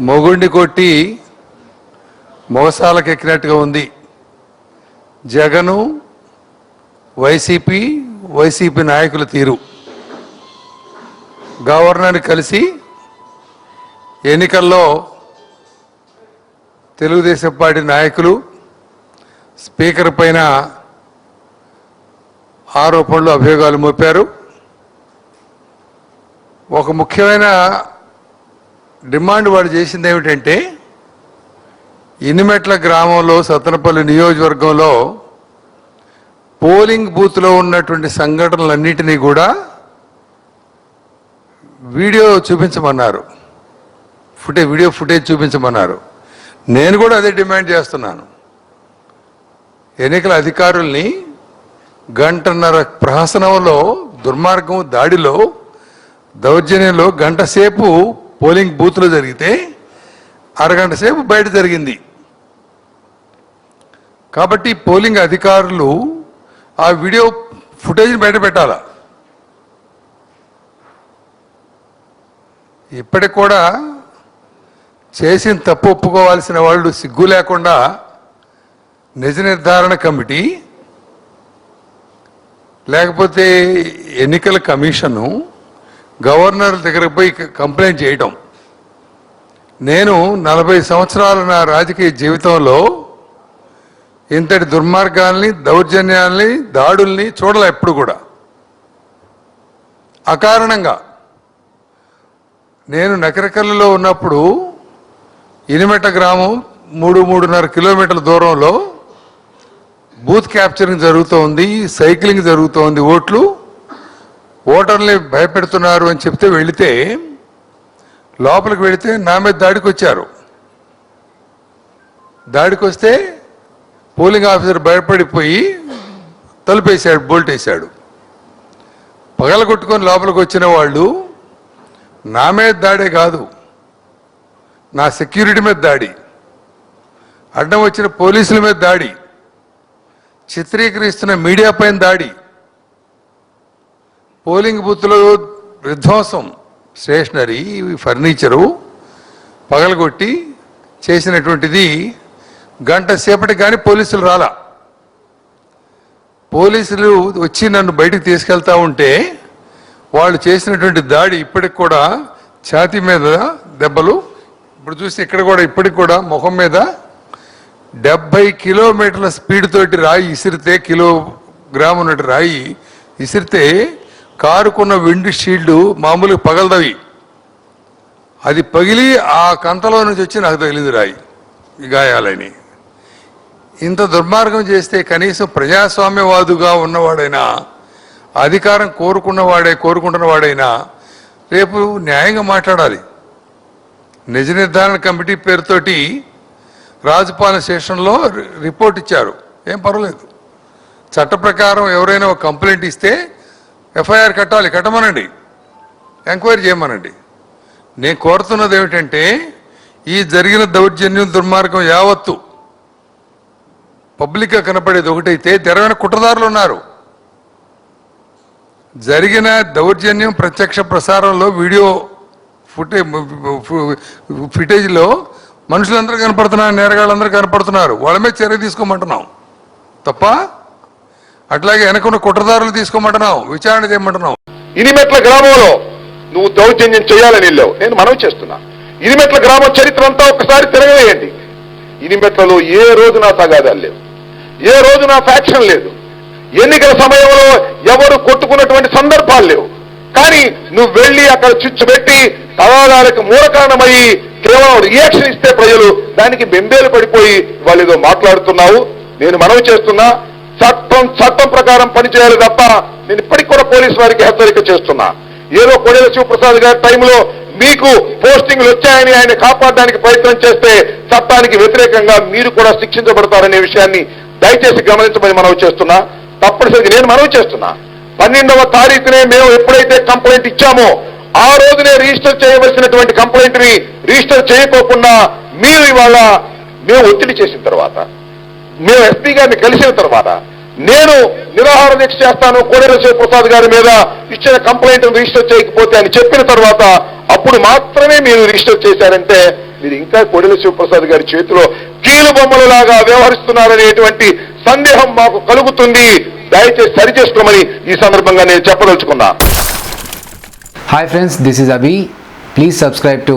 మొగుడిని కొట్టి మోసాలకెక్కినట్టుగా ఉంది. జగను వైసీపీ వైసీపీ నాయకుల తీరు. గవర్నర్ని కలిసి ఎన్నికల్లో తెలుగుదేశం పార్టీ నాయకులు స్పీకర్ పైన ఆరోపణలు అభియోగాలు మోపారు. ఒక ముఖ్యమైన డిమాండ్ వాడు చేసింది ఏమిటంటే ఇనిమెట్ల గ్రామంలో సతనపల్లి నియోజకవర్గంలో పోలింగ్ బూత్లో ఉన్నటువంటి సంఘటనలన్నిటినీ కూడా వీడియో చూపించమన్నారు. ఫుటేజ్ వీడియో ఫుటేజ్ చూపించమన్నారు. నేను కూడా అదే డిమాండ్ చేస్తున్నాను. ఎన్నికల అధికారుల్ని గంటన్నర ప్రహసనంలో దుర్మార్గం దాడిలో దౌర్జన్యంలో గంట సేపు పోలింగ్ బూత్లో జరిగితే అరగంట సేపు బయట జరిగింది. కాబట్టి పోలింగ్ అధికారులు ఆ వీడియో ఫుటేజ్ని బయట పెట్టాలా. ఇప్పటికి కూడా చేసిన తప్పు ఒప్పుకోవాల్సిన వాళ్ళు సిగ్గు లేకుండా నిజ నిర్ధారణ కమిటీ లేకపోతే ఎన్నికల కమిషను గవర్నర్ దగ్గరకు పోయి కంప్లైంట్ చేయటం. నేను నలభై సంవత్సరాల నా రాజకీయ జీవితంలో ఇంతటి దుర్మార్గాల్ని దౌర్జన్యాల్ని దాడుల్ని చూడలే ఎప్పుడు కూడా. అకారణంగా నేను నకరకల్లులో ఉన్నప్పుడు ఇనిమెట గ్రామం మూడు మూడున్నర కిలోమీటర్ల దూరంలో బూత్ క్యాప్చరింగ్ జరుగుతోంది సైక్లింగ్ జరుగుతోంది ఓట్లు. ఓటర్ని భయపెడుతున్నారు అని చెప్తే వెళితే లోపలికి వెళితే నా మీద దాడికి వచ్చారు. దాడికి వస్తే పోలింగ్ ఆఫీసర్ భయపడిపోయి తలుపేశాడు బోల్ట్ వేశాడు పగలగొట్టుకొని లోపలికి వచ్చిన వాళ్ళు నా మీద దాడే కాదు నా సెక్యూరిటీ మీద దాడి అడ్డం వచ్చిన పోలీసుల మీద దాడి చిత్రీకరిస్తున్న మీడియా పైన దాడి పోలింగ్ బూత్లో విధ్వంసం స్టేషనరీ ఫర్నిచరు పగలగొట్టి చేసినటువంటిది గంట సేపటికి కానీ పోలీసులు రాలా. పోలీసులు వచ్చి నన్ను బయటికి తీసుకెళ్తా ఉంటే వాళ్ళు చేసినటువంటి దాడి ఇప్పటికి కూడా ఛాతీ మీద దెబ్బలు ఇప్పుడు చూస్తే ఇక్కడ కూడా ఇప్పటికి కూడా ముఖం మీద డెబ్బై కిలోమీటర్ల స్పీడ్ తోటి రాయి ఇసిరితే కిలో గ్రాము రాయి ఇసిరితే కారుకున్న విండ్ షీల్డ్ మామూలుగా పగలదవి. అది పగిలి ఆ కంతలో నుంచి వచ్చి నాకు తగిలింది రాయి గాయాలని. ఇంత దుర్మార్గం చేస్తే కనీసం ప్రజాస్వామ్యవాదుగా ఉన్నవాడైనా అధికారం కోరుకున్నవాడే కోరుకుంటున్నవాడైనా రేపు న్యాయంగా మాట్లాడాలి. నిజ నిర్ధారణ కమిటీ పేరుతోటి రాజపాలన స్టేషన్లో రిపోర్ట్ ఇచ్చారు. ఏం పర్వాలేదు. చట్ట ప్రకారం ఎవరైనా ఒక కంప్లైంట్ ఇస్తే ఎఫ్ఐఆర్ కట్టాలి కట్టమనండి. ఎంక్వైరీ చేయమనండి. నేను కోరుతున్నది ఏమిటంటే ఈ జరిగిన దౌర్జన్యం దుర్మార్గం యావత్తు పబ్లిక్గా కనపడేది ఒకటైతే తెరవైన కుట్రదారులు ఉన్నారు. జరిగిన దౌర్జన్యం ప్రత్యక్ష ప్రసారంలో వీడియో ఫుటే ఫుటేజ్లో మనుషులందరూ కనపడుతున్నారు నేరగాళ్ళందరూ కనపడుతున్నారు. వాళ్ళ మీద చర్య తీసుకోమంటున్నాం. తప్ప అట్లాగే వెనకున్న కుట్రదారులు తీసుకోమంటున్నావు విచారణ చేయమంటున్నావు. ఇనిమెట్ల గ్రామంలో నువ్వు దౌర్జన్యం చేయాలని వెళ్ళావు. నేను మనవి చేస్తున్నా. ఇనిమెట్ల గ్రామం చరిత్ర అంతా ఒకసారి తిరగవేయండి. ఇనిమెట్లలో ఏ రోజు నా తగాదాలు లేవు. ఏ రోజు నా ఫ్యాక్షన్ లేదు. ఎన్నికల సమయంలో ఎవరు కొట్టుకున్నటువంటి సందర్భాలు లేవు. కానీ నువ్వు వెళ్ళి అక్కడ చిచ్చు పెట్టి తగాదాలకు మూల కేవలం రియాక్షన్ ఇస్తే ప్రజలు దానికి బెంబేలు పడిపోయి వాళ్ళు ఏదో మాట్లాడుతున్నావు. నేను మనవి చేస్తున్నా. చట్టం చట్టం ప్రకారం పనిచేయాలి తప్ప నేను ఇప్పటికి కూడా పోలీసు వారికి హెచ్చరిక చేస్తున్నా. ఏదో కొడేల శివప్రసాద్ గారి టైంలో మీకు పోస్టింగ్లు వచ్చాయని ఆయన కాపాడడానికి ప్రయత్నం చేస్తే చట్టానికి వ్యతిరేకంగా మీరు కూడా శిక్షించబడతారనే విషయాన్ని దయచేసి గమనించమని మనవి చేస్తున్నా. తప్పనిసరిగా నేను మనవి చేస్తున్నా. పన్నెండవ తారీఖునే మేము ఎప్పుడైతే కంప్లైంట్ ఇచ్చామో ఆ రోజునే రిజిస్టర్ చేయవలసినటువంటి కంప్లైంట్ని రిజిస్టర్ చేయకోకుండా మీరు ఇవాళ మేము ఒత్తిడి చేసిన తర్వాత మేము ఎస్పీ గారిని కలిసిన తర్వాత నేను నిరాహార దీక్ష చేస్తాను కోడెల ప్రసాద్ గారి మీద ఇచ్చిన కంప్లైంట్ రిజిస్టర్ చేయకపోతే అని చెప్పిన తర్వాత అప్పుడు మాత్రమే మీరు రిజిస్టర్ చేశారంటే మీరు ఇంకా కొడెల శివప్రసాద్ గారి చేతిలో కీలు బొమ్మలలాగా వ్యవహరిస్తున్నారనేటువంటి సందేహం మాకు కలుగుతుంది. దయచేసి సరి చేసుకోమని ఈ సందర్భంగా నేను చెప్పదలుచుకున్నా. Hi friends this is Abhi please subscribe to